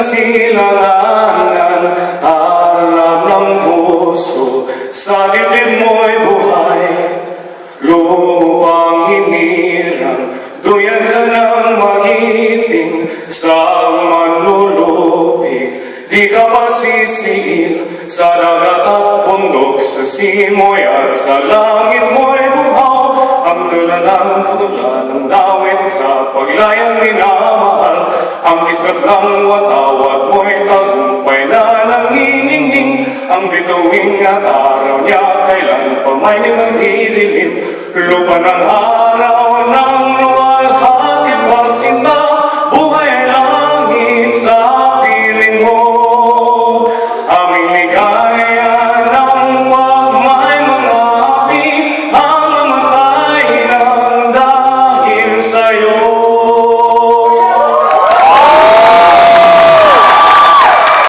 silanganan Alam ng puso Sa dibdib mo'y buhay. Lupang hinirang Duyan ka ng magiting Sa manlulupig. Di ka pa sisiil Sa dagat at bundok Sa simoy at sa langit mo'y buhaw. Ang dula ng dawit Sa paglayang minamahal ang iskat ng watawat mo'y tagumpay na nanginingning. Ang bituin at araw niya kailan pa may magdidilim Lupa ng araw ng luwalhati pagsinta Buhay langit sa piling mo. Aming ligaya ng wag may api Ang mamatay ng dahil sa'yo.